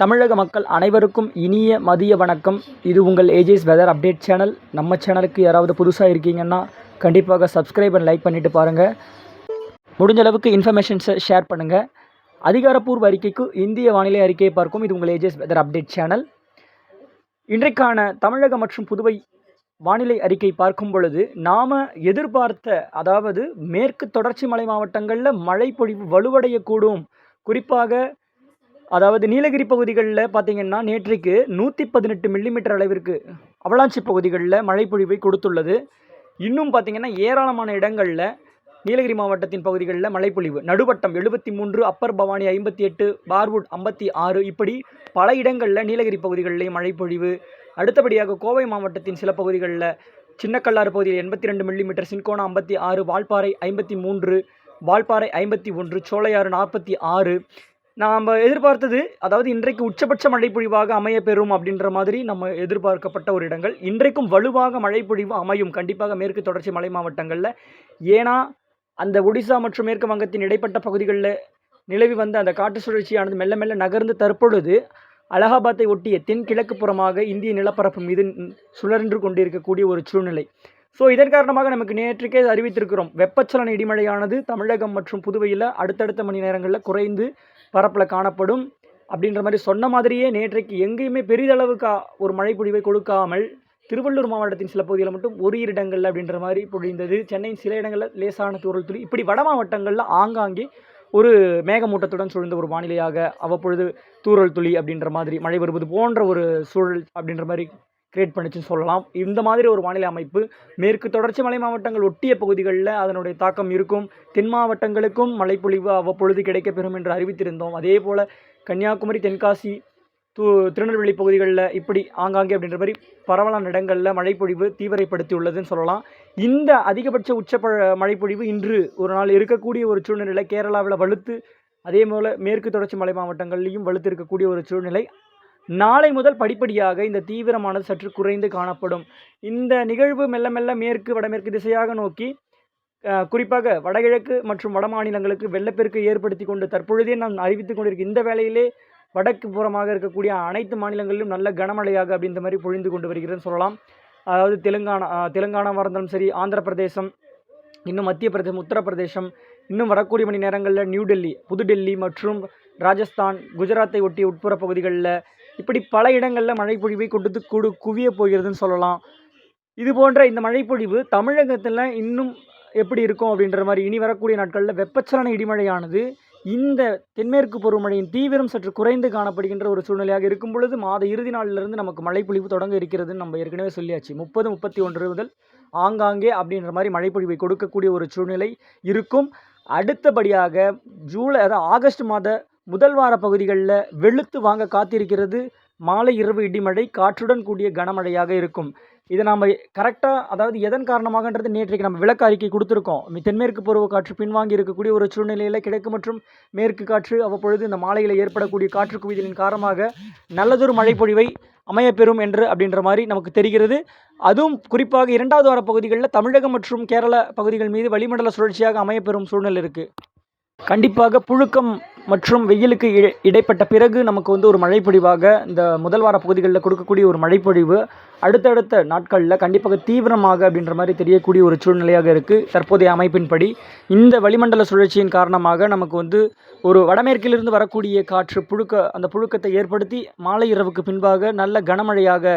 தமிழக மக்கள் அனைவருக்கும் இனிய மதிய வணக்கம். இது உங்கள் ஏஜேஸ் வெதர் அப்டேட் சேனல் நம்ம சேனலுக்கு யாராவது புதுசாக இருக்கீங்கன்னா கண்டிப்பாக சப்ஸ்கிரைப் அண்ட் லைக் பண்ணிவிட்டு பாருங்கள் முடிஞ்ச அளவுக்கு இன்ஃபர்மேஷன்ஸை ஷேர் பண்ணுங்கள் அதிகாரப்பூர்வ அறிக்கைக்கு இந்திய வானிலை அறிக்கையை பார்க்கும். இது உங்கள் ஏஜேஸ் வெதர் அப்டேட் சேனல் இன்றைக்கான தமிழகம் மற்றும் புதுவை வானிலை அறிக்கை பார்க்கும் பொழுது நாம் எதிர்பார்த்த அதாவது மேற்கு தொடர்ச்சி மலை மாவட்டங்களில் மழை பொழிவு வலுவடையக்கூடும். குறிப்பாக அதாவது நீலகிரி பகுதிகளில் பார்த்தீங்கன்னா நேற்றைக்கு நூற்றி பதினெட்டு மில்லிமீட்டர் அளவிற்கு அவலாஞ்சி பகுதிகளில் மழைப்பொழிவை கொடுத்துள்ளது. இன்னும் பார்த்திங்கன்னா ஏராளமான இடங்களில் நீலகிரி மாவட்டத்தின் பகுதிகளில் மழைப்பொழிவு. நடுவட்டம் எழுபத்தி மூன்று அப்பர் பவானி ஐம்பத்தி எட்டு பார்வுட் ஐம்பத்தி ஆறு இப்படி பல இடங்களில் நீலகிரி பகுதிகளிலேயும் மழைப்பொழிவு. அடுத்தபடியாக கோவை மாவட்டத்தின் சில பகுதிகளில் சின்னக்கல்லாறு பகுதியில் எண்பத்தி ரெண்டு மில்லிமீட்டர் சின்கோனா ஐம்பத்தி ஆறு வால்பாறை ஐம்பத்தி மூன்று வால்பாறை ஐம்பத்தி ஒன்று சோலையாறு நாற்பத்தி ஆறு நாம் எதிர்பார்த்தது அதாவது இன்றைக்கு உச்சபட்ச மழைப்பொழிவாக அமைய பெறும் அப்படின்ற மாதிரி நம்ம எதிர்பார்க்கப்பட்ட ஒரு இடங்கள். இன்றைக்கும் வலுவாக மழைப்பொழிவு அமையும். கண்டிப்பாக மேற்கு தொடர்ச்சி மலை மாவட்டங்களில். ஏன்னா அந்த ஒடிசா மற்றும் மேற்கு வங்கத்தின் இடைப்பட்ட பகுதிகளில் நிலவி வந்த அந்த காற்று சுழற்சியானது மெல்ல மெல்ல நகர்ந்து தற்பொழுது அலகாபாத்தை ஒட்டிய தென்கிழக்கு புறமாக இந்திய நிலப்பரப்பு மீது சுழன்று கொண்டிருக்கக்கூடிய ஒரு சூழ்நிலை. ஸோ இதன் காரணமாக நமக்கு நேற்றுக்கே அறிவித்திருக்கிறோம். வெப்பச்சலன இடிமழையானது தமிழகம் மற்றும் புதுவையில் அடுத்தடுத்த மணி நேரங்களில் குறைந்து பரப்பில் காணப்படும். அப்படின்ற மாதிரி சொன்ன மாதிரியே நேற்றைக்கு எங்கேயுமே பெரிதளவுக்கு ஒரு மழைப்பொழிவை கொடுக்காமல் திருவள்ளூர் மாவட்டத்தின் சில பகுதிகளில் மட்டும் ஒரு இடங்களில் அப்படின்ற மாதிரி பொழிந்தது. சென்னையின் சில இடங்களில் லேசான தூரல் துளி இப்படி வட மாவட்டங்களில் ஆங்காங்கே ஒரு மேகமூட்டத்துடன் சூழ்ந்த ஒரு வானிலையாக அவ்வப்பொழுது தூரல் துளி அப்படின்ற மாதிரி மழை வருவது போன்ற ஒரு சூழல் அப்படின்ற மாதிரி கிரியேட் பண்ணுச்சுன்னு சொல்லலாம். இந்த மாதிரி ஒரு வானிலை அமைப்பு மேற்கு தொடர்ச்சி மலை மாவட்டங்கள் ஒட்டிய பகுதிகளில் அதனுடைய தாக்கம் இருக்கும். தென் மாவட்டங்களுக்கும் மழைப்பொழிவு அவ்வப்பொழுது கிடைக்கப்பெறும் என்று அறிவித்திருந்தோம். அதே போல் கன்னியாகுமரி தென்காசி தூ திருநெல்வேலி பகுதிகளில் இப்படி ஆங்காங்கே அப்படின்ற மாதிரி பரவலான இடங்களில் மழைப்பொழிவு தீவிரப்படுத்தி உள்ளதுன்னு சொல்லலாம். இந்த அதிகபட்ச உச்ச மழைப்பொழிவு இன்று ஒரு நாள் இருக்கக்கூடிய ஒரு சூழ்நிலை கேரளாவில் வலுத்து அதே போல் மேற்கு தொடர்ச்சி மலை மாவட்டங்கள்லேயும் வலுத்து இருக்கக்கூடிய ஒரு சூழ்நிலை நாளை முதல் படிப்படியாக இந்த தீவிரமானது சற்று குறைந்து காணப்படும். இந்த நிகழ்வு மெல்ல மெல்ல மேற்கு வடமேற்கு திசையாக நோக்கி குறிப்பாக வடகிழக்கு மற்றும் வட மாநிலங்களுக்கு வெள்ளப்பெருக்கு ஏற்படுத்தி கொண்டு தற்பொழுதே நாம் அறிவித்துக் கொண்டிருக்க இந்த வேளையிலே வடக்கு புறமாக இருக்கக்கூடிய அனைத்து மாநிலங்களிலும் நல்ல கனமழையாக அப்படின்ற மாதிரி பொழிந்து கொண்டு வருகிறதுன்னு சொல்லலாம். அதாவது தெலுங்கானா தெலுங்கானாவாக இருந்தாலும் சரி ஆந்திர பிரதேசம் இன்னும் மத்திய பிரதேசம் உத்தரப்பிரதேசம் இன்னும் வரக்கூடிய மணி நேரங்களில் நியூ டெல்லி புதுடெல்லி மற்றும் ராஜஸ்தான் குஜராத்தை ஒட்டி உட்புற பகுதிகளில் இப்படி பல இடங்களில் மழைப்பொழிவை கொடுத்து குடு குவிய போகிறதுன்னு சொல்லலாம். இது போன்ற இந்த மழைப்பொழிவு தமிழகத்தில் இன்னும் எப்படி இருக்கும் அப்படின்ற மாதிரி இனி வரக்கூடிய நாட்களில் வெப்பச்சலன இடிமழையானது இந்த தென்மேற்கு பருவமழையின் தீவிரம் சற்று குறைந்து காணப்படுகின்ற ஒரு சூழ்நிலையாக இருக்கும் பொழுது மாத இறுதி நாளிலிருந்து நமக்கு மழைப்பொழிவு தொடங்க இருக்கிறதுன்னு நம்ம ஏற்கனவே சொல்லியாச்சு. முப்பது முப்பத்தி ஒன்று முதல் ஆங்காங்கே அப்படின்ற மாதிரி மழைப்பொழிவை கொடுக்கக்கூடிய ஒரு சூழ்நிலை இருக்கும். அடுத்தபடியாக ஜூலை அதாவது ஆகஸ்ட் மாத முதல் வார பகுதிகளில் வெளுத்து வாங்க காத்திருக்கிறது. மாலை இரவு இடிமழை காற்றுடன் கூடிய கனமழையாக இருக்கும். இதை நாம் கரெக்டாக அதாவது எதன் காரணமாகன்றது நேற்றைக்கு நம்ம விளக்க அறிக்கை கொடுத்துருக்கோம் தென்மேற்கு பருவ காற்று பின்வாங்கி இருக்கக்கூடிய ஒரு சூழ்நிலையில் கிழக்கு மற்றும் மேற்கு காற்று அவ்வப்பொழுது இந்த மாலையில் ஏற்படக்கூடிய காற்று குவிதலின் காரணமாக நல்லதொரு மழைப்பொழிவை அமையப்பெறும் என்று அப்படின்ற மாதிரி நமக்கு தெரிகிறது. அதுவும் குறிப்பாக இரண்டாவது வார பகுதிகளில் தமிழகம் மற்றும் கேரள பகுதிகள் மீது வளிமண்டல சுழற்சியாக அமையப்பெறும் சூழ்நிலை இருக்குது கண்டிப்பாக புழுக்கம் மற்றும் வெயிலுக்கு இ- இடைப்பட்ட பிறகு நமக்கு வந்து ஒரு மழைப்பொழிவாக இந்த முதல் வார பகுதிகளில் கொடுக்கக்கூடிய ஒரு மழைப்பொழிவு அடுத்தடுத்த நாட்களில் கண்டிப்பாக தீவிரமாக அப்படின்ற மாதிரி தெரியக்கூடிய ஒரு சூழ்நிலையாக இருக்குது தற்போதைய அமைப்பின்படி இந்த வளிமண்டல சுழற்சியின் காரணமாக நமக்கு வந்து ஒரு வடமேற்கிலிருந்து வரக்கூடிய காற்று புழுக்க அந்த புழுக்கத்தை ஏற்படுத்தி மாலை இரவுக்கு பின்பாக நல்ல கனமழையாக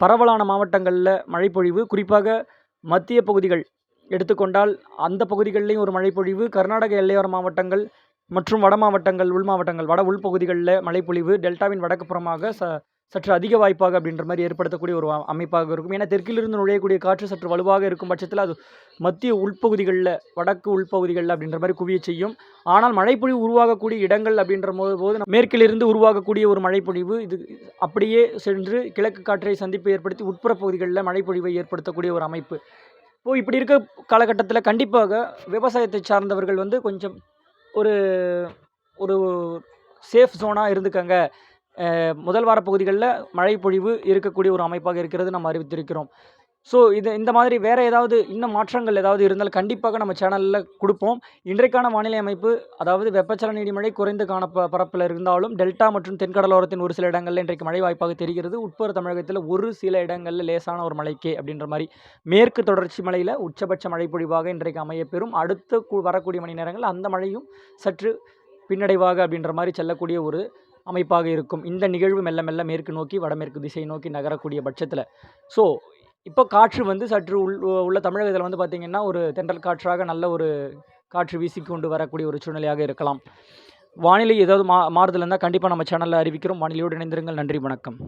பரவலான மாவட்டங்களில் மழைப்பொழிவு குறிப்பாக மத்திய பகுதிகள் எடுத்துக்கொண்டால் அந்த பகுதிகளிலையும் ஒரு மழைப்பொழிவு கர்நாடக எல்லையோர மாவட்டங்கள் மற்றும் வட மாவட்டங்கள் உள் மாவட்டங்கள் வட உள்பகுதிகளில் மழைப்பொழிவு டெல்டாவின் வடக்கு புறமாக ச சற்று அதிக வாய்ப்பாக அப்படின்ற மாதிரி ஏற்படுத்தக்கூடிய ஒரு அமைப்பாக இருக்கும். ஏன்னா தெற்கிலிருந்து நுழையக்கூடிய காற்று சற்று வலுவாக இருக்கும் பட்சத்தில் அது மத்திய உள்பகுதிகளில் வடக்கு உள்பகுதிகளில் அப்படின்ற மாதிரி குவிய செய்யும். ஆனால் மழைப்பொழிவு உருவாகக்கூடிய இடங்கள் அப்படின்ற போது போது மேற்கிலிருந்து உருவாகக்கூடிய ஒரு மழைப்பொழிவு இது அப்படியே சென்று கிழக்கு காற்றை சந்திப்பு ஏற்படுத்தி உட்புற பகுதிகளில் மழைப்பொழிவை ஏற்படுத்தக்கூடிய ஒரு அமைப்பு. இப்போது இப்படி இருக்க காலகட்டத்தில் கண்டிப்பாக விவசாயத்தை சார்ந்தவர்கள் வந்து கொஞ்சம் ஒரு ஒரு சேஃப் ஜோனாக இருந்துக்கங்க. முதல் வார பகுதிகளில் மழை பொழிவு இருக்கக்கூடிய ஒரு அமைப்பாக இருக்கிறது நம்ம அறிவித்திருக்கிறோம். ஸோ இது இந்த மாதிரி வேறு ஏதாவது இன்னும் மாற்றங்கள் ஏதாவது இருந்தால் கண்டிப்பாக நம்ம சேனலில் கொடுப்போம். இன்றைக்கான வானிலை அமைப்பு அதாவது வெப்பச்சலன இடிமழை குறைந்து காண பரப்பில் இருந்தாலும் டெல்டா மற்றும் தென்கடலோரத்தின் ஒரு சில இடங்களில் இன்றைக்கு மழை வாய்ப்பாக தெரிகிறது. உட்புற தமிழகத்தில் ஒரு சில இடங்களில் லேசான ஒரு மழைக்கே அப்படின்ற மாதிரி மேற்கு தொடர்ச்சி மலையில் உச்சபட்ச மழை பொழிவாக இன்றைக்கு அமையப்பெறும். அடுத்த வரக்கூடிய மணி நேரங்கள் அந்த மழையும் சற்று பின்னடைவாக அப்படின்ற மாதிரி செல்லக்கூடிய ஒரு அமைப்பாக இருக்கும். இந்த நிகழ்வு மெல்ல மெல்ல மேற்கு நோக்கி வடமேற்கு திசை நோக்கி நகரக்கூடிய பட்சத்தில். ஸோ இப்போ காற்று வந்து சற்று உள் உள்ள தமிழகத்தில் வந்து பார்த்திங்கன்னா ஒரு தென்றல் காற்றாக நல்ல ஒரு காற்று வீசிக்கொண்டு வரக்கூடிய ஒரு சூழ்நிலையாக இருக்கலாம். வானிலை ஏதாவது மா மாறுதல் இருந்தால் கண்டிப்பாக நம்ம சேனலில் அறிவிக்கிறோம். வானிலையோடு இணைந்திருங்கள். நன்றி வணக்கம்.